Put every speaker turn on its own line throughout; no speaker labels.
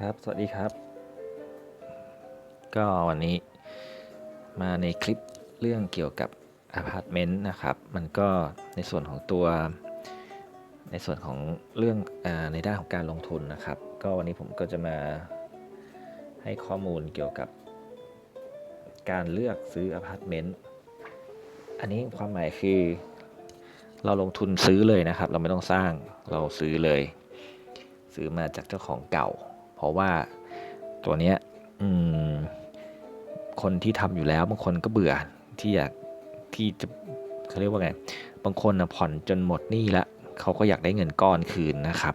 ครับ สวัสดีครับ ก็วันนี้มาในคลิปเรื่องเกี่ยวกับอพาร์ตเมนต์นะครับ มันก็ในส่วนของตัว ในส่วนของเรื่องอในด้านของการลงทุนนะครับ ก็วันนี้ผมก็จะมาให้ข้อมูลเกี่ยวกับ การเลือกซื้ออพาร์ตเมนต์ อันนี้ความหมายคือเราลงทุนซื้อเลยนะครับ เราไม่ต้องสร้างเราซื้อเลย ซื้อมาจากเจ้าของเก่า ราะว่าตัวเนี้ยคนที่ทำอยู่แล้วบางคนก็เบื่อที่อยากที่จะเขาเรียกว่าไงบางคนนะผ่อนจนหมดหนี้ละเขาก็อยากได้เงินก้อนคืนนะครับ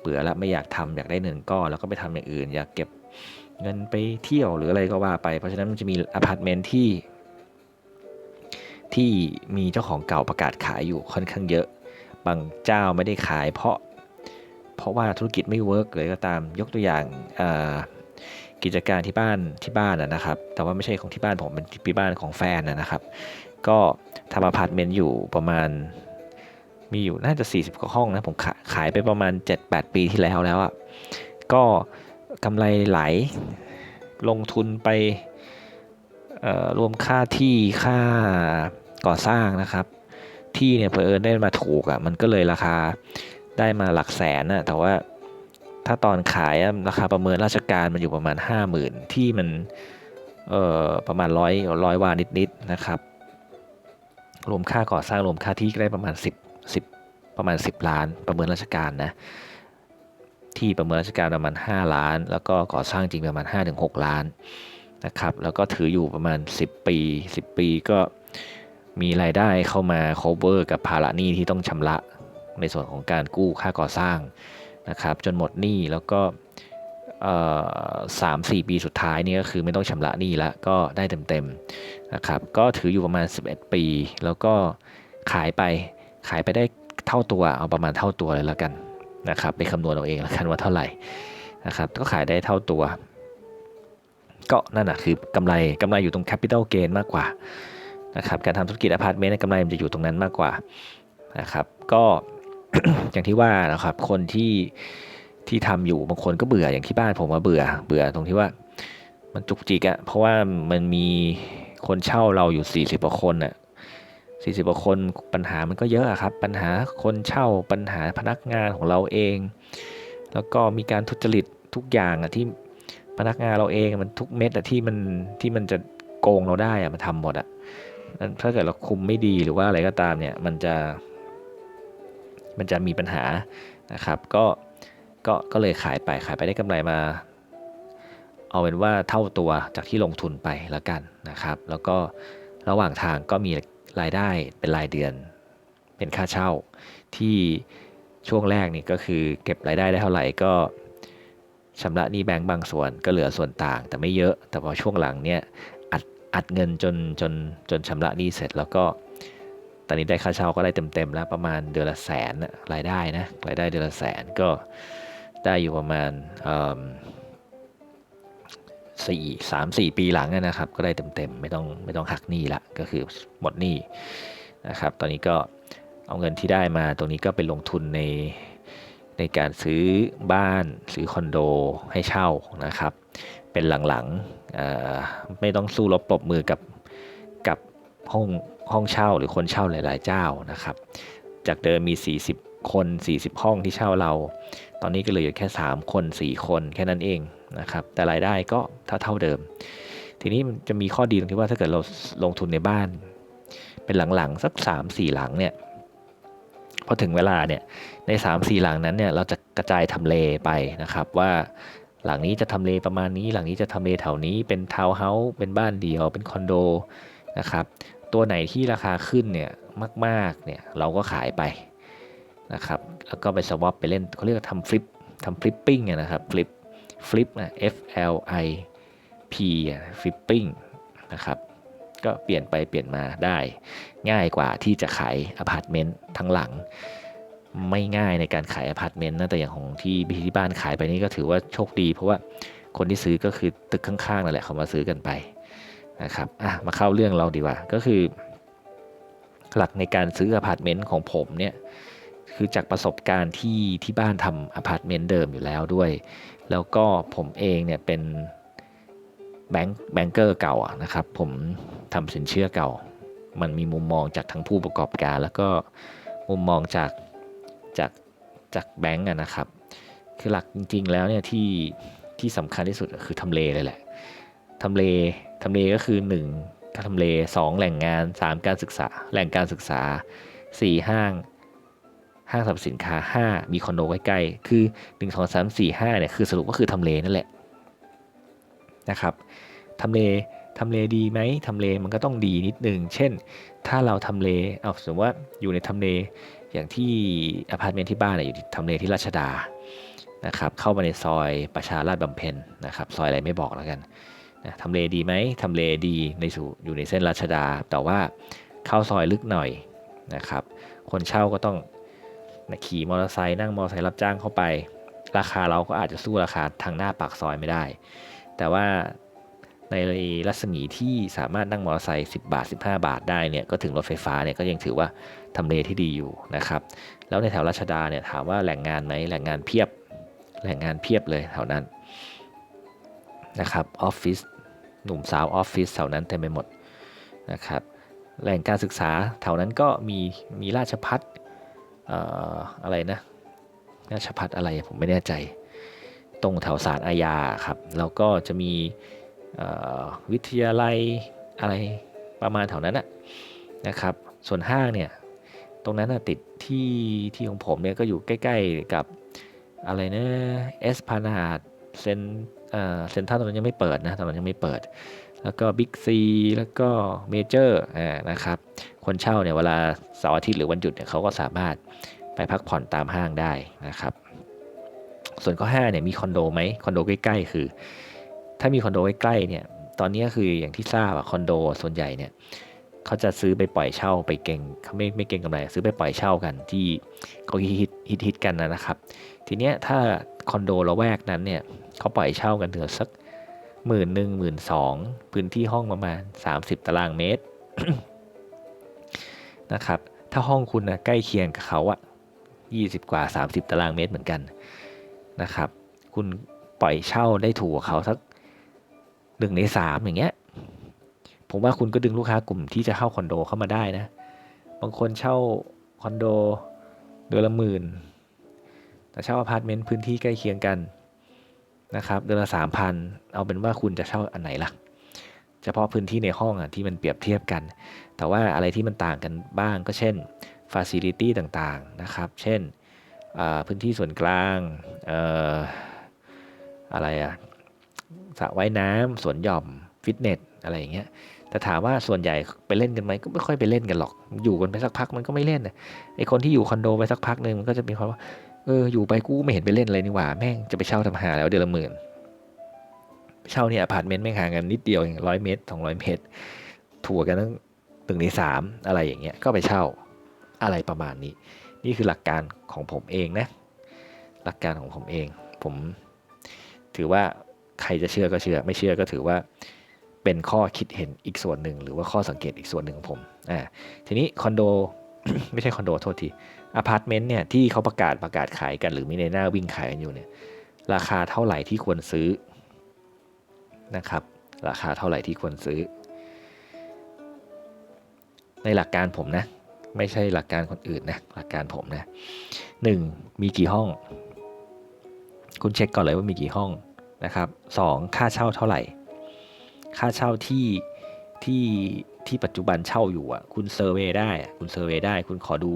เบื่อแล้วไม่อยากทำอยากได้เงินก้อนแล้วก็ไปทำอย่างอื่น อยากเก็บเงินไปเที่ยวหรืออะไรก็ว่าไป เพราะฉะนั้นมันจะมีอพาร์ตเมนต์ที่ ที่มีเจ้าของเก่าประกาศขายอยู่ค่อนข้างเยอะ บางเจ้าไม่ได้ขายเพราะ เพราะว่าธุรกิจไม่เวิร์กเลยก็ตามยกตัวอย่างกิจการที่บ้านที่บ้านนะครับ แต่ว่าไม่ใช่ของที่บ้านผมเป็นที่บ้านของแฟนนะครับ ก็ทำอพาร์ตเมนต์อยู่ประมาณมีอยู่น่าจะ 40 กว่าห้องนะ ผมขาขายไปประมาณ 7-8 ปีที่แล้วแล้วอะ่ะก็กำไรไหลลงทุนไปรวมค่าที่ค่าก่อสร้างนะครับ ที่เนี่ยเพอเอิญได้มาถูกอะ่ะมันก็เลยราคา ได้มาหลักแสนนะแต่ว่าถ้าตอนขายราคาประเมินราชการมันอยู่ประมาณ 5 0,000 ที่มันเอ่อประมาณร้อยร้อยวานิดๆนะครับ รวมค่าก่อสร้างรวมค่าที่ได้ประมาณ 10 10 ประมาณ 10 ล้าน ประเมินราชการนะที่ประเมินราชการประมาณ 5 ล้าน แล้วก็ก่อสร้างจริงประมาณ 5-6 ล้านนะครับแล้วก็ถืออยู่ประมาณ 10 ปี 10 ปีก็มีรายได้เข้ามา cover กับภาระหนี้ที่ต้องชำระ ในส่วนของการกู้ค่าก่อสร้างนะครับจนหมดหนี้แล้วก็สามสี่ปีสุดท้ายนี่ก็คือไม่ต้องชำระหนี้แล้วก็ได้เต็มๆนะครับก็ถืออยู่ประมาณ 11 ปี แล้วก็ขายไปขายไปได้เท่าตัวเอาประมาณเท่าตัวเลยแล้วกันนะครับไปคำนวณเอาเองแล้วกันว่าเท่าไหร่นะครับก็ขายได้เท่าตัว ก็นั่นแหะคือกำไรกำไรอยู่ตรง capital gain มากกว่านะครับการทำธุรกิจอพาร์ตเมนต์กำไรมันจะอยู่ตรงนั้นมากกว่านะครับก็ อย่างที่ว่านะครับ คนที่ที่ทำอยู่บางคนก็เบื่ออย่างที่บ้านผมมาเบื่อ เบื่อตรงที่ว่า มันจุกจิกอะเพราะว่ามันมีคนเช่าเราอยู่ 40กว่าคนอะ40กว่าคนปัญหามันก็เยอะอะครับ ปัญหาคนเช่าปัญหาพนักงานของเราเอง แล้วก็มีการทุจริตทุกอย่างอะที่พนักงานเราเองมันทุกเม็ดอะที่มันที่มันจะโกงเราได้อะมันทำหมดอะถ้าเกิดเราคุมไม่ดีหรือว่าอะไรก็ตามเนี่ย มันจะ มันจะมีปัญหานะครับ ก็ก็ก็เลยขายไปขายไปได้กำไรมา เอาเป็นว่าเท่าตัวจากที่ลงทุนไปแล้วกันนะครับ แล้วก็ระหว่างทางก็มีรายได้เป็นรายเดือน เป็นค่าเช่าที่ช่วงแรกนี่ก็คือเก็บรายได้ได้เท่าไหร่ก็ชำระหนี้แบงก์บางส่วนก็เหลือส่วนต่าง แต่ไม่เยอะแต่พอช่วงหลังเนี่ยอัดอัดเงินจนจนจนชำระหนี้เสร็จแล้วก็ ตอนนี้ได้ค่าเช่าก็ได้เต็มๆแล้วประมาณเดือนละแสนรายได้นะรายได้เดือนละแสนก็ได้อยู่ประมาณสี่สามสี่ปีหลังนะครับ ก็ได้เต็มๆไม่ต้องไม่ต้องหักหนี้ละก็คือหมดหนี้นะครับ ตอนนี้ก็เอาเงินที่ได้มาตรงนี้ก็ไปลงทุนในในการซื้อบ้านซื้อคอนโดให้เช่านะครับ เป็นหลังๆไม่ต้องสู้รบปรบมือกับกับห้อง ห้องเช่าหรือคนเช่าหลาย ๆ เจ้านะครับ จากเดิมมี 40 คน 40 ห้องที่เช่าเรา ตอนนี้ก็เหลืออยู่แค่ 3 คน 4 คนแค่นั้นเองนะครับ แต่รายได้ก็เท่าเท่าเดิม ทีนี้จะมีข้อดีตรงที่ว่าถ้าเกิดเราลงทุนในบ้าน เป็นหลัง ๆ สัก 3-4 หลังเนี่ยพอถึงเวลาเนี่ยใน 3-4 หลังนั้นเนี่ยเราจะกระจายทำเลไปนะครับว่าหลังนี้จะทำเลประมาณนี้ หลังนี้จะทำเลแถวนี้เป็นทาวน์เฮาส์เป็นบ้านเดียวเป็นคอนโดนะครับ ตัวไหนที่ราคาขึ้นเนี่ยมากๆเนี่ยเราก็ขายไปนะครับแล้วก็ไปสวอปไปเล่นเขาเรียกทำฟลิปทำฟลิปปิ้งนะครับฟลิปฟลิปนะ F L I P ฟลิปปิ้งนะครับก็เปลี่ยนไปเปลี่ยนมาได้ง่ายกว่าที่จะขายอพาร์ตเมนต์ทั้งหลัง ไม่ง่ายในการขายอพาร์ตเมนต์นะแต่อย่างของที่ที่บ้านขายไปนี่ก็ถือว่าโชคดี เพราะว่าคนที่ซื้อก็คือตึกข้างๆนั่นแหละเขามาซื้อกันไป นะครับอะมาเข้าเรื่องเราดีกว่า ก็คือ หลักในการซื้ออพาร์ตเมนต์ของผมเนี่ยคือจากประสบการณ์ที่ที่บ้านทำอพาร์ตเมนต์เดิมอยู่แล้วด้วย แล้วก็ผมเองเนี่ยเป็นแบงค์แบงเกอร์เก่าอะนะครับ ผมทำสินเชื่อเก่า มันมีมุมมองจากทั้งผู้ประกอบการ แล้วก็มุมมองจากจากจากแบงก์อะนะครับ คือหลักจริง ๆ แล้วเนี่ยที่ที่สำคัญที่สุดคือทำเลเลยแหละทำเล ทำเลก็คือ 1 การทำเล 2 แหล่งงาน 3 การศึกษา แหล่งการศึกษา 4 ห้าง ห้างสรรพสินค้า 5 มีคอนโดใกล้ๆ คือ 1 2 3 4 5เนี่ยคือสรุปก็คือทำเลนั่นแหละนะครับทำเลทำเลดีไหมทำเลมันก็ต้องดีนิดนึง เช่น ถ้าเราทำเล เอาสมมติว่าอยู่ในทำเล อย่างที่อพาร์ตเมนต์ที่บ้านเนี่ยอยู่ที่ทำเลที่ราชดา นะครับ เข้ามาในซอยประชาราชบำเพ็ญนะครับ ซอยอะไรไม่บอกแล้วกัน นะทำเลดีไหมทำเลดีในสู่อยู่ในเส้นราชดา แต่ว่าเข้าซอยลึกหน่อยนะครับ คนเช่าก็ต้องนะขี่มอเตอร์ไซค์นั่งมอเตอร์ไซค์รับจ้างเข้าไป ราคาเราก็อาจจะสู้ราคาทางหน้าปากซอยไม่ได้ แต่ว่าในรัศมีที่สามารถนั่งมอเตอร์ไซค์10 บาท 15 บาทได้เนี่ยก็ถึงรถไฟฟ้าเนี่ยก็ยังถือว่าทำเลที่ดีอยู่นะครับ แล้วในแถวรัชดาเนี่ยถามว่าแหล่งงานไหมแหล่งงานเพียบแหล่งงานเพียบเลยแถวนั้นนะครับออฟฟิศ หนุ่มสาวออฟฟิศแถวนั้นเต็มไปหมดนะครับแหล่งการศึกษาแถวนั้นก็มีมีราชพัฒอออะไรนะราชพัฒอะไรผมไม่แน่ใจ ตรงแถวสารอาญาครับแล้วก็จะมีวิทยาลัยอะไรประมาณแถวนั้นนะนะครับส่วนห้างเนี่ยตรงนั้นติดที่ที่ของผมเนี่ยก็อยู่ใกล้ ๆกับอะไรนะเอสพานาดเซน เซ็นท่าตอนนั้นยังไม่เปิดนะตอนนั้นยังไม่เปิด แล้วก็บิ๊กซีแล้วก็เมเจอร์นะครับคนเช่าเนี่ยเวลาเสาร์อาทิตย์หรือวันหยุดเนี่ยเขาก็สามารถไปพักผ่อนตามห้างได้นะครับ ส่วนข้อ5เนี่ยมีคอนโดไหมคอนโดใกล้ๆคือ ถ้ามีคอนโดใกล้ๆเนี่ยตอนนี้คืออย่างที่ทราบอะคอนโดส่วนใหญ่เนี่ยเขาจะซื้อไปปล่อยเช่าไปเก่งเขาไม่ไม่เก่งกำไรซื้อไปปล่อยเช่ากันที่เขาฮิตฮิตฮิตกันนะครับ ทีเนี้ยถ้าคอนโดละแวกนั้นเนี่ย เขาปล่อยเช่ากันเดือสักหมื่นหนึ่งหมื่นสองพื้นที่ห้องประมาณ 30 ตารางเมตรนะครับ ถ้าห้องคุณนะใกล้เคียงกับเขาอะ20 กว่า 30 ตารางเมตรเหมือนกันนะครับ คุณปล่อยเช่าได้ถูกเขาสักหนึ่งในสามอย่างเงี้ย ผมว่าคุณก็ดึงลูกค้ากลุ่มที่จะเข้าคอนโดเข้ามาได้นะ บางคนเช่าคอนโดเดือนละหมื่น แต่เช่าอพาร์ตเมนต์พื้นที่ใกล้เคียงกัน นะครับเดือนละสามพันเอาเป็นว่าคุณจะเช่าอันไหนล่ะ เฉพาะพื้นที่ในห้องอะที่มันเปรียบเทียบกัน แต่ว่าอะไรที่มันต่างกันบ้างก็เช่นฟ a ซิลิตี้ต่างๆนะครับ เช่นพื้นที่ส่วนกลางอะไรอะสระว่ายน้ำสวนหย่อมฟิตเนสอะไรอย่างเงี้ยแต่ถามว่าส่วนใหญ่ไปเล่นกันไหมก็ไม่ค่อยไปเล่นกันหรอก อยู่กันไปสักพักมันก็ไม่เล่นนะไอคนที่อยู่คอนโดไปสักพักหนึ่งมันก็จะมีความว่า เอออยู่ไปกูไม่เห็นไปเล่นอะไรนี่หว่า แม่งจะไปเช่าทำหาแล้วเดือนละหมื่น เช่าเนี่ยอพาร์ตเมนต์ไม่ห่างกันนิดเดียวเองร้อยเมตรสองร้อยเมตร ถั่วกันตั้งตึงในสามอะไรอย่างเงี้ยก็ไปเช่าอะไรประมาณนี้ นี่คือหลักการของผมเองนะ หลักการของผมเอง ผมถือว่าใครจะเชื่อก็เชื่อ ไม่เชื่อก็ถือว่าเป็นข้อคิดเห็นอีกส่วนหนึ่ง หรือว่าข้อสังเกตอีกส่วนหนึ่งของผมอ่าทีนี้คอนโด ไม่ใช่คอนโดโทษที อพาร์ตเมนต์เนี่ยที่เขาประกาศประกาศขายกันหรือมีในหน้าวิ่งขายกันอยู่เนี่ยราคาเท่าไหร่ที่ควรซื้อนะครับ ราคาเท่าไหร่ที่ควรซื้อ ในหลักการผมนะ ไม่ใช่หลักการคนอื่นนะหลักการผมนะหนึ่งมีกี่ห้อง คุณเช็คก่อนเลยว่ามีกี่ห้องนะครับสองค่าเช่าเท่าไหร่ ค่าเช่าที่ที่ที่ปัจจุบันเช่าอยู่อะคุณเซอร์เวยได้คุณเซอร์เวยได้ คุณขอดู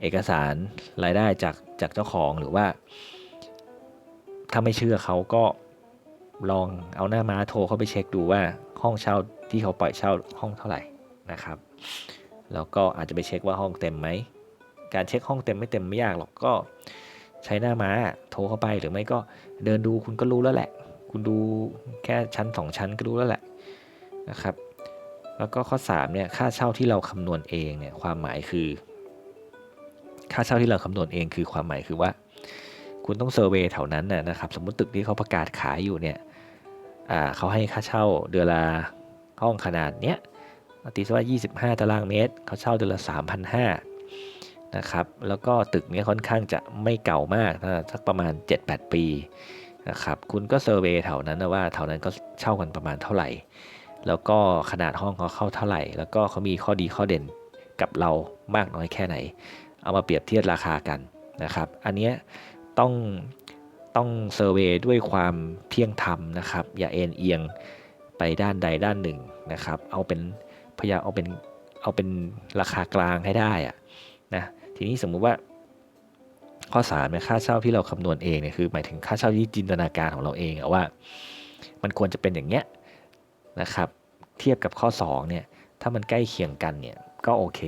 เอกสารรายได้จากจากเจ้าของหรือว่า ถ้าไม่เชื่อเขาก็ลองเอาหน้าม้าโทรเข้าไปเช็คดูว่าห้องเช่าที่เขาปล่อยเช่าห้องเท่าไหร่นะครับ แล้วก็อาจจะไปเช็คว่าห้องเต็มไหม การเช็คห้องเต็มไม่เต็มไม่ยากหรอกก็ใช้หน้าม้าโทรเข้าไปหรือไม่ก็เดินดูคุณก็รู้แล้วแหละ คุณดูแค่ชั้น 2 ชั้นก็รู้แล้วแหละนะครับ แล้วก็ข้อ 3เนี่ยค่าเช่าที่เราคำนวณเองเนี่ยความหมายคือ ค่าเช่าที่เราคำนวณเองคือความหมายคือว่า คุณต้องเซอร์เวยแถวนั้นนะครับ สมมติตึกที่เขาประกาศขายอยู่เนี่ยเขาให้ค่าเช่าเดือนละห้องขนาดเนี้ยตีซะว่า 25 ตารางเมตร เขาเช่าเดือนละ 3,500นะครับ แล้วก็ตึกเนี้ยค่อนข้างจะไม่เก่ามากนะสักประมาณ 7-8 ปีนะครับ คุณก็เซอร์เวย์แถวนั้นนะว่าแถวนั้นก็เช่ากันประมาณเท่าไหร่ แล้วก็ขนาดห้องเขาเข้าเท่าไหร่ แล้วก็เขามีข้อดีข้อเด่นกับเรามากน้อยแค่ไหน เอามาเปรียบเทียบราคากันนะครับ อันนี้ต้องต้องเซอร์เวยด้วยความเที่ยงธรรมนะครับ อย่าเอ็นเอียงไปด้านใดด้านหนึ่งนะครับ เอาเป็นพยายามเอาเป็นเอาเป็นราคากลางให้ได้อะนะทีนี้สมมุติว่าข้อ3เนี่ยค่าเช่าที่เราคำนวณเองเนี่ยคือหมายถึงค่าเช่าที่จินตนาการของเราเองอะว่า มันควรจะเป็นอย่างเงี้ยนะครับ เทียบกับข้อ2เนี่ยถ้ามันใกล้เคียงกันเนี่ยก็โอเค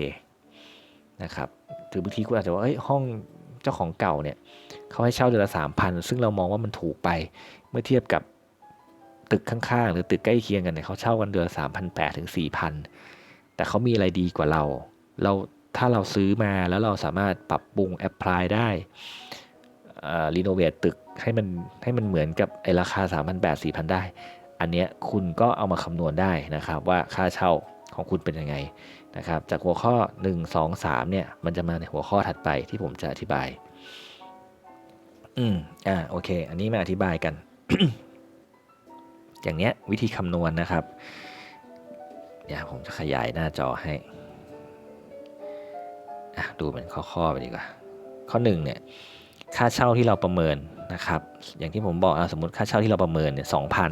นะครับ ถือบางทีคุณอาจจะว่าเฮ้ยห้องเจ้าของเก่าเนี่ยเขาให้เช่าเดือนละสามพันซึ่งเรามองว่ามันถูกไปเมื่อเทียบกับตึกข้างๆ หรือตึกใกล้เคียงกันเนี่ยเขาเช่ากันเดือนละสามพันแปดถึงสี่พันแต่เขามีอะไรดีกว่าเรา เราถ้าเราซื้อมาแล้วเราสามารถปรับปรุงแอพพลายได้รีโนเวทตึกให้มันให้มันเหมือนกับไอราคา 3 8 0 0 4 0 0 0 ได้ อันเนี้ยคุณก็เอามาคำนวณได้นะครับว่าค่าเช่าของคุณเป็นยังไง นะครับจากหัวข้อ 1 2 3เนี่ยมันจะมาในหัวข้อถัดไปที่ผมจะอธิบาย อืมอ่าโอเค อันนี้มาอธิบายกัน อย่างเนี้ยวิธีคำนวณนะครับเดี๋ยวผมจะขยายหน้าจอให้อะดูเป็นข้อๆไปดีกว่า ข้อ1เนี่ยค่าเช่าที่เราประเมินนะครับ อย่างที่ผมบอกอสมมติค่าเช่าที่เราประเมินเนี่ยสองพัน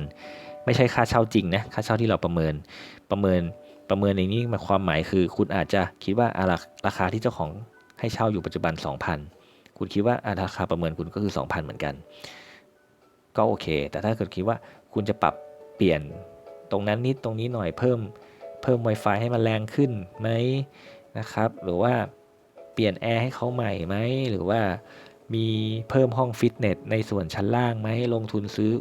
ไม่ใช่ค่าเช่าจริงนะค่าเช่าที่เราประเมินประเมิน ประเมินในนี้มาความหมายคือ คุณอาจจะคิดว่าอะราราคาที่เจ้าของให้เช่าอยู่ปัจจุบัน 2,000 คุณคิดว่าราคาประเมินคุณก็คือ 2,000 เหมือนกัน ก็โอเค แต่ถ้าเกิดคิดว่าคุณจะปรับเปลี่ยนตรงนั้นนิดตรงนี้หน่อยเพิ่มเพิ่ม Wi-Fi ให้มันแรงขึ้นไหมนะครับ หรือว่าเปลี่ยนแอร์ให้เขาใหม่ไหมหรือว่ามีเพิ่มห้องฟิตเนสในส่วนชั้นล่างไหมลงทุนซื้อ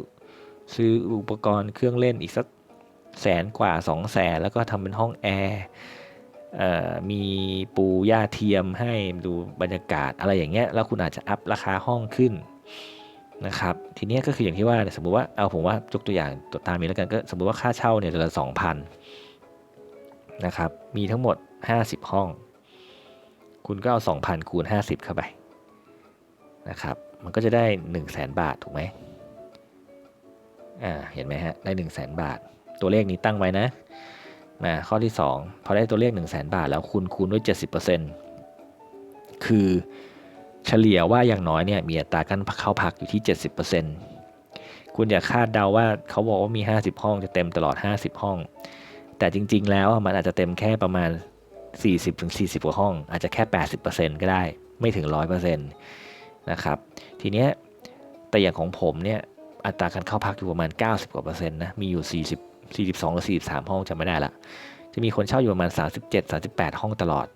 ซื้ออุปกรณ์เครื่องเล่นอีกสัก แสนกว่า2 0 0แสนแล้วก็ทำเป็นห้องแอร์มีปูหญ้าเทียมให้ดูบรรยากาศอะไรอย่างเงี้ยแล้วคุณอาจจะอัพราคาห้องขึ้นนะครับทีนี้ก็คืออย่างที่ว่าสมมุติว่าเอาผมว่ายกตัวอย่างตัวตามนี้แล้วกันก็สมมุติว่าค่าเช่าเนี่ยเดือนละสองพันนะครับมีทั้งหมด 50 ห้อง คุณก็เอา 2,000 คูณ 50 เข้าไปนะครับมันก็จะได้ 1 0 0 0 0แบาทถูกไหมอ่าเห็นไหมฮะได้ 1 0 0 0 0แบาท ตัวเลขนี้ตั้งไว้นะนะข้อที่ 2 พอได้ตัวเลข 1 0 0 0 0แบาท แล้วคุณคูณด้วย 70%คือเฉลี่ยว่าอย่างน้อยเนี่ยมีอัตราการเข้าพักอยู่ที่ 70%คุณอย่าคาดเดาว่าเขาบอกว่ามี 50 ห้องจะเต็มตลอด 50 ห้อง แต่จริง ๆ แล้วมันอาจจะเต็มแค่ประมาณ 40-40กว่าห้อง อาจจะแค่ 80%ก็ได้ไม่ถึง 100%นะครับทีเนี้ยแต่อย่างของผมเนี่ยอัตราการเข้าพักอยู่ประมาณ 90กว่าเปอร์เซ็นต์นะมีอยู่40 42 หรือ 43 ห้องจะไม่ได้ละ จะมีคนเช่าอยู่ประมาณ 37 38 ห้องตลอด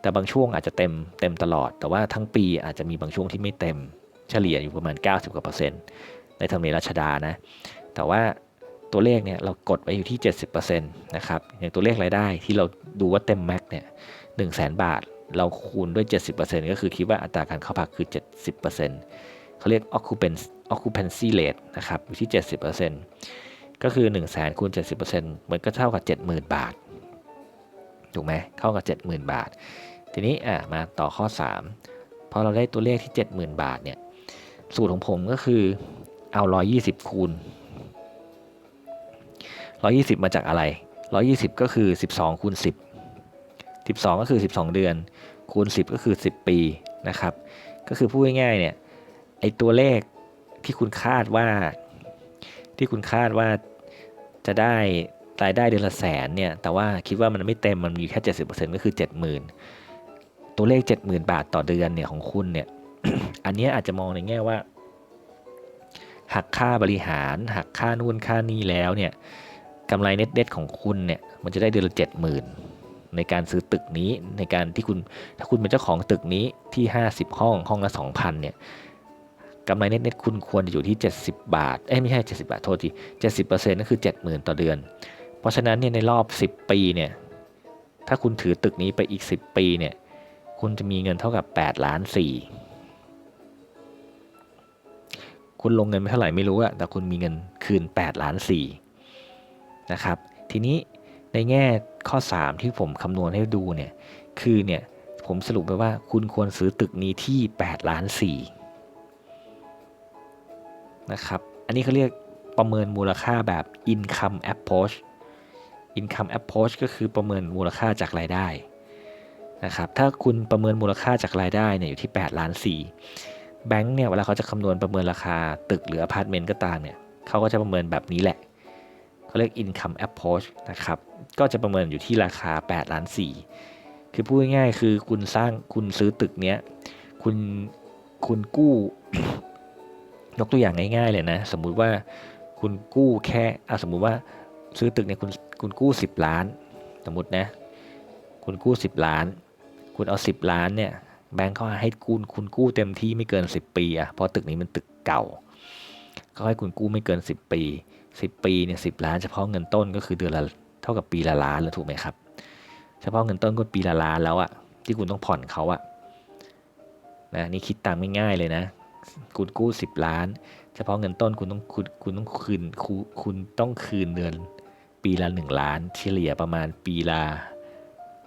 แต่บางช่วงอาจจะเต็มเต็มตลอด แต่ว่าทั้งปีอาจจะมีบางช่วงที่ไม่เต็ม เฉลี่ยอยู่ประมาณ 90กว่าเปอร์เซ็นต์ในทำเลรัชดานะ แต่ว่าตัวเลขเนี่ยเรากดไว้อยู่ที่ 70%นะครับ อย่างตัวเลขรายได้ที่เราดูว่าเต็มแม็กเนี่ย1 0 0 0 0 0บาท เราคูณด้วย 70%ก็คือคิดว่าอัตราการเข้าพักคือ 70%เขาเรียก occupancy occupancy rate นะครับอยู่ที่ 70% ก็คือ 1 0 0 0 0แสนคูณ70%มันก็เท่ากับ 70,000 บาท ถูกไหมเข้ากับ 70,000 บาท ทีนี้อะมาต่อข้อ 3 พอเราได้ตัวเลขที่ 70,000 บาทเนี่ยสูตรของผมก็คือเอา 120 คูณ 120 มาจากอะไร 120 ก็คือ 12 คูณ 10 12 ก็คือ 12 เดือน คูณ 10 ก็คือ 10 ปีนะครับ ก็คือพูดง่ายๆเนี่ยไอตัวเลขที่คุณคาดว่าที่คุณคาดว่า จะได้รายได้เดือนละแสนเนี่ยแต่ว่าคิดว่ามันไม่เต็มมันมีแค่ 70%ก็คือ 70,000 ตัวเลข 70,000 บาทต่อเดือนเนี่ยของคุณเนี่ยอันนี้อาจจะมองในแง่ว่า หักค่าบริหาร หักค่านู่นค่านี่แล้วเนี่ยกำไรเน็ตเด็ดของคุณเนี่ยมันจะได้เดือนละ 70,000 ในการซื้อตึกนี้ในการที่คุณถ้าคุณเป็นเจ้าของตึกนี้ที่ 50 ห้องห้องละ 2,000เนี่ย กำไรเน็ตๆคุณควรจะอยู่ที่ 70 บาท เอ้ไม่ใช่ 70 บาท โทษที70%ก็คือ 70,000 ต่อเดือน เพราะฉะนั้นเนี่ยในรอบ 10 ปีเนี่ย ถ้าคุณถือตึกนี้ไปอีก 10 ปีเนี่ย คุณจะมีเงินเท่ากับ8ล้าน4คุณลงเงินไปเท่าไหร่ไม่รู้อะแต่คุณมีเงินคืน8ล้าน4นะครับ ทีนี้ในแง่ข้อ 3 ที่ผมคำนวณให้ดูเนี่ย คือเนี่ยผผมสรุปไปว่าคุณควรซื้อตึกนี้ที่8ล้าน4 นะครับ อันนี้เขาเรียกประเมินมูลค่าแบบ income approach income approach ก็คือประเมินมูลค่าจากรายได้นะครับ ถ้าคุณประเมินมูลค่าจากรายได้เนี่ยอยู่ที่ 8 ล้าน4แบงค์เนี่ยเวลาเขาจะคำนวณประเมินราคาตึกหรืออพาร์ตเมนต์ก็ตามเนี่ยเขาก็จะประเมินแบบนี้แหละเขาเรียก income approach นะครับ ก็จะประเมินอยู่ที่ราคา 8 ล้าน4คือพูดง่ายๆคือคุณสร้างคุณซื้อตึกเนี้ยคุณคุณกู้ ยกตัวอย่างง่ายๆเลยนะ สมมุติว่าคุณกู้แค่อะสมมุติว่าซื้อตึกเนี่ยคุณคุณกู้ 10 ล้าน สมมตินะ คุณกู้ 10 ล้าน คุณเอา 10 ล้านเนี่ยแบงก์เขาให้คุณคุณกู้เต็มที่ไม่เกิน 10 ปีอะเพราะตึกนี้มันตึกเก่าเขาให้คุณกู้ไม่เกิน 10 ปี 10 ปีเนี่ยสิล้านเฉพาะเงินต้นก็คือเดือนละเท่ากับปีละล้านแล้วถูกไหมครับ เฉพาะเงินต้นก็ปีละล้านแล้วอะที่คุณต้องผ่อนเขาอะนะนี่คิดตามง่ายๆเลยนะ คุณกู้10ล้าน เฉพาะเงินต้นคุณต้องคุณคุณต้องคืนคุณคุณต้องคืนเดือนปีละ1ล้าน เฉลี่ยประมาณปีละ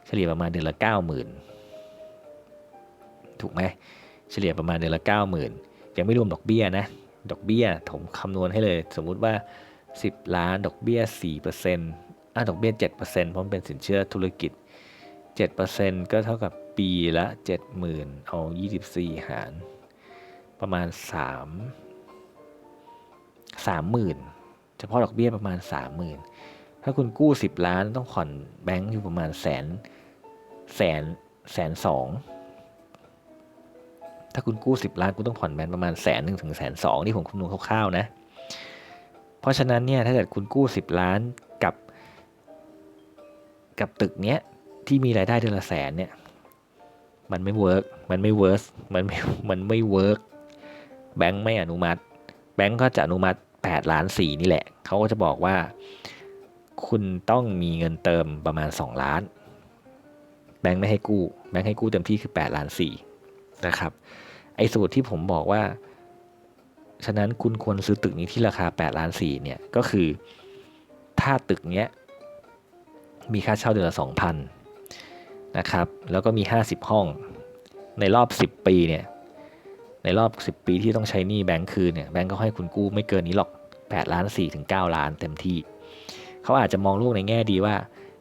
เฉลี่ยประมาณเดือนละ90,000ถูกไหมเฉลี่ยประมาณเดือนละ90,000ยังไม่รวมดอกเบี้ยนะ ดอกเบี้ยผมคำนวณให้เลย สมมุติว่า 10 ล้านดอกเบี้ย4%อะดอกเบี้ย7%เพราะมันเป็นสินเชื่อธุรกิจ 7%ก็เท่ากับปีละ 70,000 เอา 24 หาร ประมาณ 3 30,000 เฉพาะดอกเบี้ยประมาณ 30,000 ถ้าคุณกู้ 10 ล้านต้องผ่อนแบงก์อยู่ประมาณแสนแสนแสนสองถ้าคุณกู้ 10 ล้านคุณต้องผ่อนแบงก์ประมาณแสนหนึ่งถึงแสนสองนี่ผมคำนวณคร่าวๆนะ เพราะฉะนั้นเนี่ยถ้าเกิดคุณกู้ 10 ล้านกับ กับตึกเนี้ยที่มีรายได้เดือนละแสนเนี่ยมันไม่เวิร์กมันไม่เวิร์สมันไม่ มันไม่เวิร์ก แบงค์ไม่อนุมัติ แบงค์ก็จะอนุมัติ 8 ล้านสี่นี่แหละ เขาก็จะบอกว่า คุณต้องมีเงินเติมประมาณ 2 ล้าน แบงค์ไม่ให้กู้ แบงค์ให้กู้เต็มที่คือ 8 ล้านสี่นะครับ ไอ้สูตรที่ผมบอกว่า ฉะนั้นคุณควรซื้อตึกนี้ที่ราคา 8 ล้านสี่เนี่ย ก็คือ ถ้าตึกเนี้ยมีค่าเช่าเดือนละ2,000นะครับ แล้วก็มี 50 ห้อง ในรอบ 10 ปีเนี่ย ในรอบ 10 ปีที่ต้องใช้หนี้แบงค์คืนเนี่ยแบงค์ก็ให้คุณกู้ไม่เกินนี้หรอก 8 ล้าน4ถึง9ล้านเต็มที่ เขาอาจจะมองโลกในแง่ดีว่า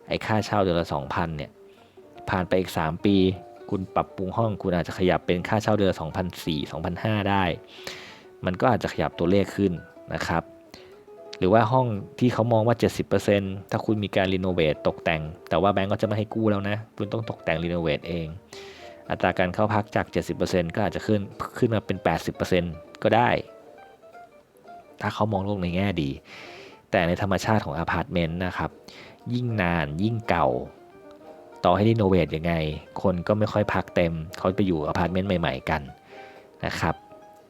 ไอ้ค่าเช่าเดือนละ 2,000เนี่ยผ่านไปอีก 3 ปี คุณปรับปรุงห้อง คุณอาจจะขยับเป็นค่าเช่าเดือนละ2,004 2,005 ได้ มันก็อาจจะขยับตัวเลขขึ้นนะครับหรือว่าห้องที่เขามองว่า 70%ถ้าคุณมีการรีโนเวทตกแต่ง แต่ว่าแบงก์ก็จะไม่ให้กู้แล้วนะ คุณต้องตกแต่งรีโนเวทเอง อัตราการเข้าพักจาก 70%ก็อาจจะขึ้นขึ้นมาเป็น 80%ก็ได้ ถ้าเขามองโลกในแง่ดี แต่ในธรรมชาติของอพาร์ตเมนต์นะครับ ยิ่งนานยิ่งเก่า ต่อให้รีโนเวทยังไง คนก็ไม่ค่อยพักเต็ม เขาไปอยู่อพาร์ตเมนต์ใหม่ๆกันนะครับ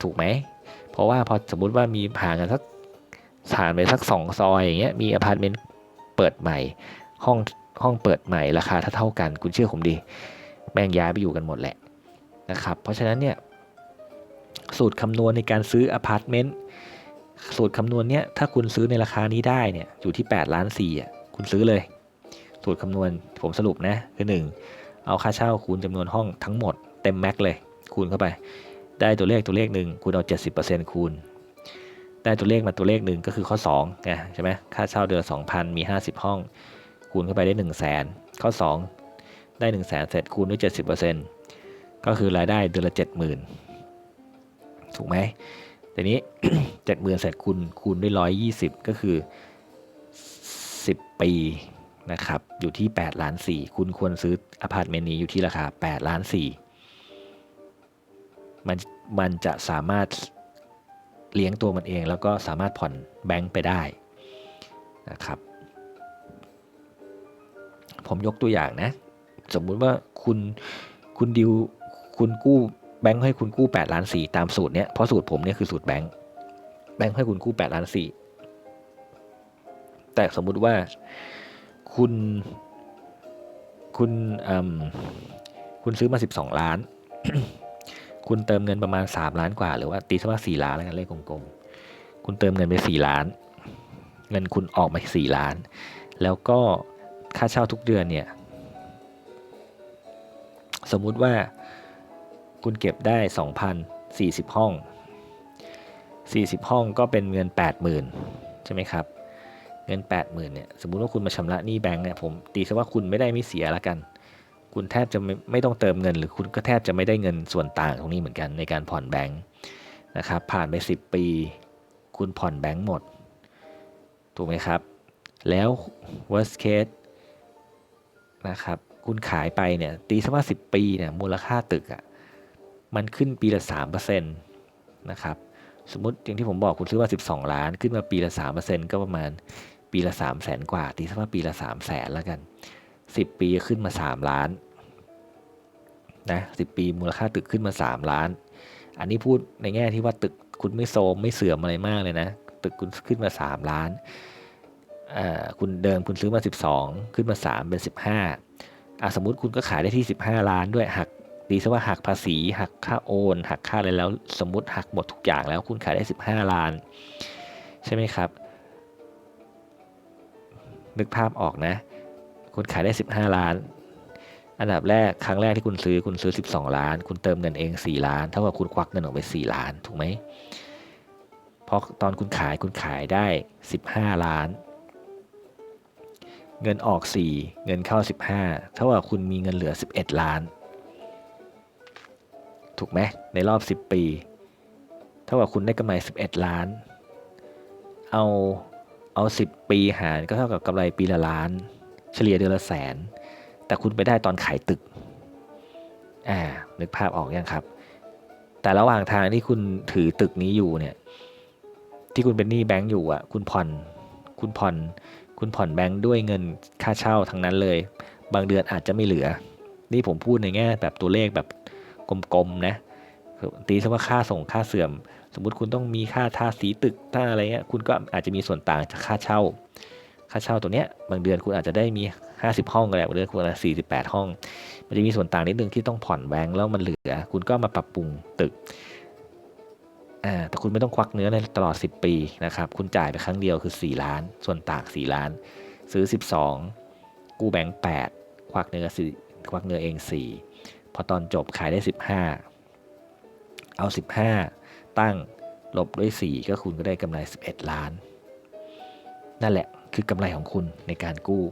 ถูกไหม เพราะว่าพอสมมุติว่ามีผ่านกันสักผ่านไปสักสองซอยอย่างเงี้ยมีอพาร์ตเมนต์เปิดใหม่ ห้องห้องเปิดใหม่ราคาเท่ากัน คุณเชื่อผมดี แบ่งย้ายไปอยู่กันหมดแหละนะครับ เพราะฉะนั้นเนี่ยสูตรคำนวณในการซื้ออพาร์ตเมนต์สูตรคำนวณเนี้ยถ้าคุณซื้อในราคานี้ได้เนี่ยอยู่ที่ 8 ล้านสี่อะคุณซื้อเลย สูตรคำนวณผมสรุปนะคือหนึ่งเอาค่าเช่าคูณจำนวนห้องทั้งหมดเต็มแม็กเลยคูณเข้าไป ได้ตัวเลขตัวเลขหนึ่งคุณเอา 70%คูณ ได้ตัวเลขมาตัวเลขหนึ่งก็คือข้อ2ไงใช่ไหมค่าเช่าเดือน2,000 มี 50 ห้อง คูณเข้าไปได้ 1 0 0 0 0แสนข้อ 2 ได้1 0 0 0 0แสนเสร็จคูณด้วย 70%ก็คือรายได้เดือนละ 70,000 ถูกไหมทีนี้ 70,000เสร็จคูณคูณด้วย 120 ก็คือ 10 ปีนะครับอยู่ที่ 8 ล้าน 4 คุณควรซื้ออพาร์ตเมนต์นี้อยู่ที่ราคา 8 ล้าน 4 มันมันจะสามารถเลี้ยงตัวมันเองแล้วก็สามารถผ่อนแบงก์ไปได้นะครับ ผมยกตัวอย่างนะ สมมุติว่าคุณคุณดิวคุณกู้แบงก์ให้คุณกู้8ล้าน4ตามสูตรเนี้ยเพราะสูตรผมเนี่ยคือสูตรแบงก์แบงก์ให้คุณกู้8ล้าน4แต่สมมุติว่าคุณคุณคุณซื้อมา 12 ล้าน คุณเติมเงินประมาณ 3 ล้านกว่า หรือว่าตีซะว่า4ล้านแล้วกันเลขกลมๆคุณเติมเงินไป 4 ล้าน เงินคุณออกมา 4 ล้าน แล้วก็ค่าเช่าทุกเดือนเนี่ย สมมุติว่าคุณเก็บได้2,000 40 ห้อง 40 ห้องก็เป็นเงิน 80,000 ใช่ไหมครับ เงิน 80,000เนี่ยสมมุติว่าคุณมาชำระหนี้แบงค์เนี่ยผมตีซะว่าคุณไม่ได้ไม่เสียละกัน คุณแทบจะไม่ไม่ต้องเติมเงิน หรือคุณก็แทบจะไม่ได้เงินส่วนต่างตรงนี้เหมือนกันในการผ่อนแบงค์นะครับผ่านไป 10 ปี คุณผ่อนแบงค์หมด ถูกไหมครับ แล้ว worst case นะครับ คุณขายไปเนี่ยตีซะว่า10ปีเนี่ยมูลค่าตึกอะ่ะมันขึ้นปีละ3%นตนะครับสมมติอย่างที่ผมบอกคุณซื้อว่า12ล้าน ขึ้นมาปีละ3%ก็ประมาณปีละ3 0 0แสนกว่าตีซะว่าปีละ3 0 0แสนแล้วกัน10ปีขึ้นมา3ล้านนะ10ปีมูลค่าตึกขึ้นมา3ล้าน อันนี้พูดในแง่ที่ว่าตึกคุณไม่โซมไม่เสื่อมอะไรมากเลยนะตึกคุณขึ้นมา3ล้านคุณเดิมคุณซื้อมา 12 ขึ้นมา 3 เป็น 15 สมมติคุณก็ขายได้ที่ 15 ล้านด้วยหักดีซะว่าหักภาษี หักค่าโอน หักค่าอะไรแล้ว สมมติหักหมดทุกอย่างแล้วคุณขายได้ 15 ล้าน ใช่ไหมครับ นึกภาพออกนะ คุณขายได้ 15 ล้าน อันดับแรกครั้งแรกที่คุณซื้อคุณซื้อ 12 ล้าน คุณเติมเงินเอง 4 ล้าน เท่ากับคุณควักเงินออกไป 4 ล้านถูกไหมเพราะตอนคุณขายคุณขายได้ 15 ล้าน เงินออก 4 เงินเข้า 15 เท่ากับคุณมีเงินเหลือ 11 ล้าน ถูกไหมในรอบ 10 ปี เท่ากับคุณได้กำไร 11 ล้าน เอาเอา 10 ปีหารก็เท่ากับกำไรปีละล้าน เฉลี่ยเดือนละแสน แต่คุณไปได้ตอนขายตึกอ่านึกภาพออกยังครับ แต่ระหว่างทางที่คุณถือตึกนี้อยู่เนี่ยที่คุณเป็นหนี้แบงก์อยู่อะ คุณผ่อนคุณผ่อน คุณผ่อนแบงค์ด้วยเงินค่าเช่าทั้งนั้นเลย บางเดือนอาจจะไม่เหลือ นี่ผมพูดในแง่แบบตัวเลขแบบกลมๆนะตีซะว่าค่าส่งค่าเสื่อม สมมุติคุณต้องมีค่าทาสีตึกท่าอะไรเงี้ยคุณก็อาจจะมีส่วนต่างจากค่าเช่า ค่าเช่าตัวเนี้ยบางเดือนคุณอาจจะได้มี 50 ห้องก็ได้บางเดือนคุณอาจจะ48 ห้อง มันจะมีส่วนต่างนิดนึงที่ต้องผ่อนแบงค์แล้วมันเหลือ คุณก็มาปรับปรุงตึก แต่คุณไม่ต้องควักเนื้อในตลอด 10 ปีนะครับ คุณจ่ายไปครั้งเดียวคือ 4 ล้าน ส่วนต่าง 4 ล้าน ซื้อ 12 กู้แบงค์8ควักเนื้อ4ควักเนื้อเอง 4 พอตอนจบขายได้ 15 เอา 15 ตั้งลบด้วย 4 ก็คุณก็ได้กำไร 11 ล้าน นั่นแหละคือกำไรของคุณในการกู้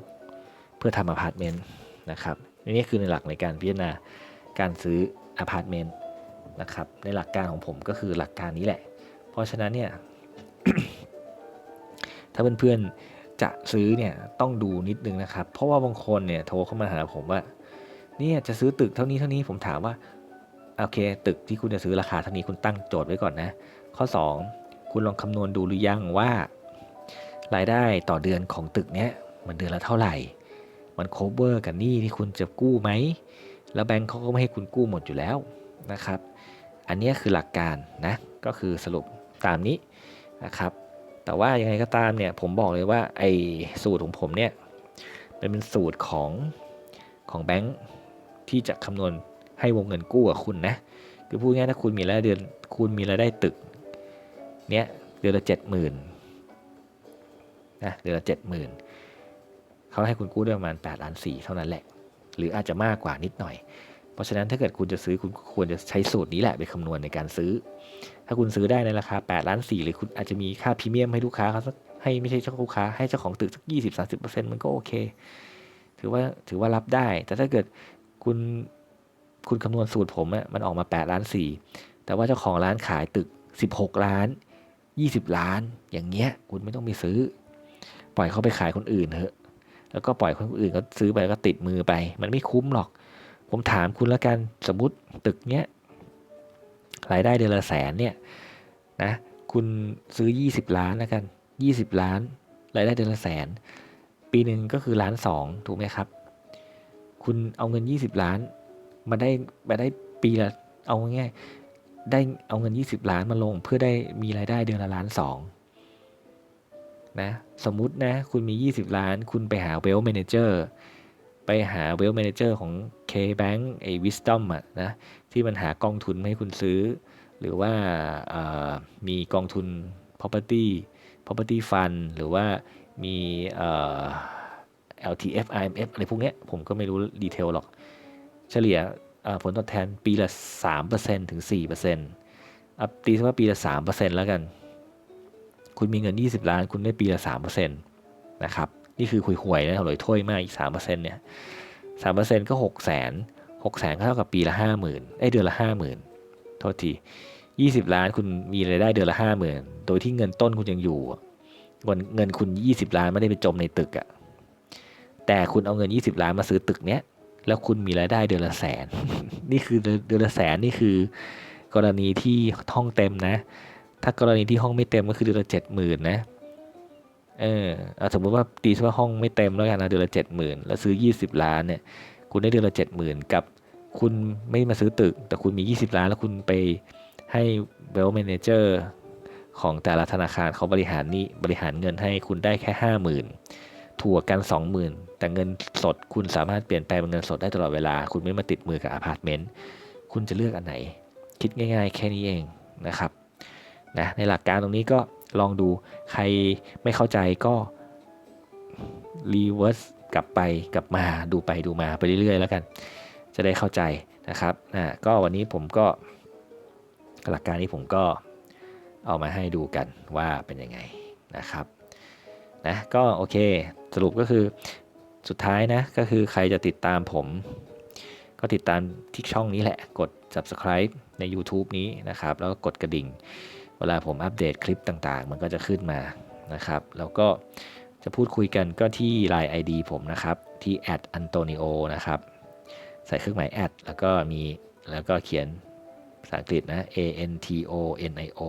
เพื่อทำอพาร์ตเมนต์นะครับนี่คือในหลักในการพิจารณาการซื้ออพาร์ตเมนต์ นะครับ ในหลักการของผมก็คือหลักการนี้แหละ เพราะฉะนั้นเนี่ย ถ้าเพื่อนๆจะซื้อเนี่ยต้องดูนิดนึงนะครับ เพราะว่าบางคนเนี่ยโทรเข้ามาหาผมว่า เนี่ยจะซื้อตึกเท่านี้เท่านี้ผมถามว่าโอเค ตึกที่คุณจะซื้อราคาเท่านี้คุณตั้งโจทย์ไว้ก่อนนะ ข้อ 2 คุณลองคำนวณดูหรือยังว่า รายได้ต่อเดือนของตึกเนี้ยมันเดือนละเท่าไหร่ มันโคเวอร์กับหนี้ที่คุณจะกู้ไหม แล้วแบงก์เขาก็ไม่ให้คุณกู้หมดอยู่แล้วนะครับ อันนี้คือหลักการนะก็คือสรุปตามนี้นะครับแต่ว่ายังไงก็ตามเนี่ยผมบอกเลยว่าไอ้สูตรของผมเนี่ยเป็นสูตรของของแบงค์ที่จะคำนวณให้วงเงินกู้กับคุณนะคือพูดง่ายถ้าคุณมีรายเดือนคุณมีรายได้ตึกเนี้ยเดือนละเจ็ดหมื่นนะเดือนละเจ็ดหมื่นเขาให้คุณกู้ได้ประมาณ8ล้านสี่เท่านั้นแหละ หรืออาจจะมากกว่านิดหน่อย ราะฉะนั้นถ้าเกิดคุณจะซื้อคุณควรจะใช้สูตรนี้แหละไปคำนวณในการซื้อ ถ้าคุณซื้อได้ในราคา8ล้าน4หรือคุณอาจจะมีค่าพรีเมียมให้ลูกค้าเขาสักให้ไม่ใช่เจ้าลูกค้าให้เจ้าของตึกสักยี่สิบสาสิบเปอร์เซ็นต์มันก็โอเค ถือว่าถือว่ารับได้ แต่ถ้าเกิดคุณคุณคำนวณสูตรผมอะมันออกมา8ล้าน4แต่ว่าเจ้าของร้านขายตึก 16 ล้าน 20 ล้าน อย่างเงี้ยคุณไม่ต้องไปซื้อ ปล่อยเขาไปขายคนอื่นเถอะแล้วก็ปล่อยคนอื่นเขาซื้อไปก็ติดมือไป มันไม่คุ้มหรอก ผมถามคุณแล้วกันสมมติตึกเนี้ยรายได้เดือนละแสนเนี่ยนะคุณซื้อ 20 ล้านแล้วกัน 20 ล้าน รายได้เดือนละแสน ปีหนึ่งก็คือล้านสองถูกไหมครับ คุณเอาเงิน 20 ล้าน มาได้มาได้ปีละเอาง่ายได้เอาเงิน 20 ล้านมาลงเพื่อได้มีรายได้เดือนละล้านสองนะสมมุตินะคุณมี 20 ล้าน คุณไปหาเวลเมนเจอร์ไปหาเวลแมเนเจอร์ของ K-Bank ไอ้ Wisdom อะนะที่มันหากองทุนให้คุณซื้อ หรือว่ามีกองทุน property property fund หรือว่ามี LTF IMF อะไรพวกนี้ผมก็ไม่รู้ดีเทลหรอก เฉลี่ยผลตอบแทนปีละ 3%ถึง 4%อะตีซะว่าปีละ 3%แล้วกัน คุณมีเงิน 20 ล้าน คุณได้ปีละ 3%นะครับ นี่คือคุยหวยนะหลอยถ้วยมากอีก 3%เนี่ย 3%ก็6 0 0 0 0 6 0 0 0 0ก็เท่ากับปีละ50,000เอ้ยเดือนละ50,000โทษที20ล้านคุณมีรายได้เดือนละ50,000โดยที่เงินต้นคุณยังอยู่เงินเงินคุณ20ล้านไม่ได้ไปจมในตึกอะแต่คุณเอาเงิน20ล้านมาซื้อตึกเนี้ยแล้วคุณมีรายได้เดือนละแสน นี่คือเดือนละแสนนี่คือกรณีที่ห้องเต็มนะ ถ้ากรณีที่ห้องไม่เต็มก็คือเดือนละเจ็ดหมื่นนะ เออสมมติว่าตีว่าห้องไม่เต็มแล้วกันนะเดือนละเจ็ดหมื่นแล้วซื้อยี่สิบล้านเนี่ย คุณได้เดือนละเจ็ดหมื่นกับคุณไม่มาซื้อตึก แต่คุณมียี่สิบล้าน แล้วคุณไปให้เวล m ม n เจอร์ของแต่ละธนาคารเขาบริหารนี่บริหารเงินให้คุณได้แค่ห้าหมื่นถั่วกันสองหมื่นแต่เงินสดคุณสามารถเปลี่ยนแปลงเป็นเงินสดได้ตลอดเวลา คุณไม่มาติดมือกับอพาร์ตเมนต์คุณจะเลือกอันไหน คิดง่าย ๆ แค่นี้เองนะครับนะในหลักการตรงนี้ก็ ลองดูใครไม่เข้าใจก็รีเวิร์สกลับไปกลับมาดูไปดูมาไปเรื่อยๆ แล้วกัน จะได้เข้าใจนะครับนะก็วันนี้ผมก็หลักการนี้ผมก็เอามาให้ดูกันว่าเป็นยังไงนะครับนะก็โอเคสรุปก็คือสุดท้ายนะก็คือใครจะติดตามผม ก็ติดตามที่ช่องนี้แหละ กด subscribe ใน YouTube นี้นะครับ แล้วก็กดกระดิ่ง เวลาผมอัปเดตคลิปต่างๆ มันก็จะขึ้นมานะครับ แล้วก็จะพูดคุยกันก็ที่ Line ID ผมนะครับ ที่ @antonio นะครับ ใส่เครื่องหมาย at แล้วก็มีแล้วก็เขียนภาษาอังกฤษนะ a n t o n i o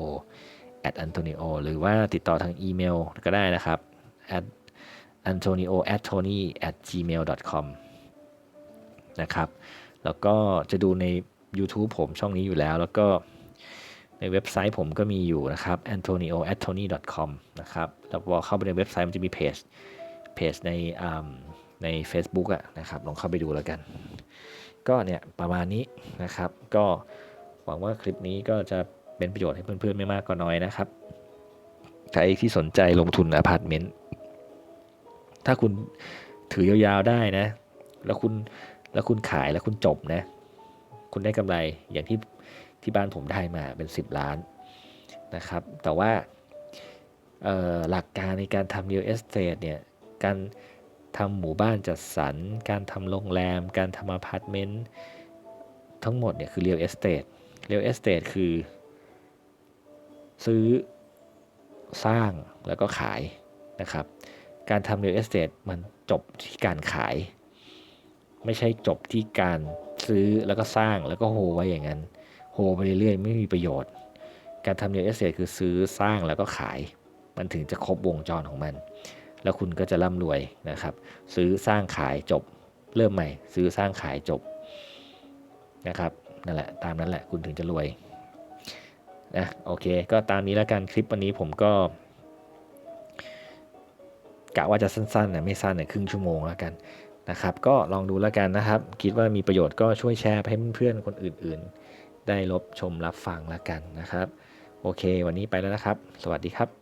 at antonio หรือว่าติดต่อทางอีเมลก็ได้นะครับ at antonio at tony at gmail com นะครับ แล้วก็จะดูใน YouTube ผมช่องนี้อยู่แล้ว แล้วก็ ในเว็บไซต์ผมก็มีอยู่นะครับ antonio at tony com นะครับ แล้วพอเข้าไปในเว็บไซต์มันจะมีเพจ เพจในใน Facebook อะนะครับ ลองเข้าไปดูแล้วกัน ก็เนี่ยประมาณนี้นะครับ ก็หวังว่าคลิปนี้ก็จะเป็นประโยชน์ให้เพื่อนๆไม่มากก็น้อยนะครับ ใครที่สนใจลงทุนอพาร์ตเมนต์ ถ้าคุณถือยาวๆได้นะ แล้วคุณ แล้วคุณขายแล้วคุณจบนะ คุณได้กำไรอย่างที่ ที่บ้านผมได้มาเป็น 10 ล้านนะครับ แต่ว่าหลักการในการทำ real estate เนี่ย การทำหมู่บ้านจัดสรร การทำโรงแรม การทำอพาร์ตเมนต์ ทั้งหมดเนี่ยคือ real estate real estate คือ ซื้อสร้างแล้วก็ขายนะครับ การทำ real estate มันจบที่การขาย ไม่ใช่จบที่การซื้อแล้วก็สร้างแล้วก็โฮไว้อย่างนั้น ไปเรื่อยๆ ไม่มีประโยชน์ การทำ real estate คือซื้อสร้างแล้วก็ขาย มันถึงจะครบวงจรของมัน แล้วคุณก็จะร่ำรวยนะครับ ซื้อสร้างขายจบ เริ่มใหม่ ซื้อสร้างขายจบนะครับนั่นแหละตามนั้นแหละคุณถึงจะรวยนะโอเค ก็ตามนี้แล้วกันคลิปวันนี้ผมก็กะว่าจะสั้นๆนะไม่สั้นนี่ยครึ่งชั่วโมงแล้วกันนะครับ ก็ลองดูแล้วกันนะครับ คิดว่ามีประโยชน์ก็ช่วยแชร์ให้เพื่อนๆคนอื่น ๆ ได้รับชมรับฟังแล้วกันนะครับ โอเค วันนี้ไปแล้วนะครับ สวัสดีครับ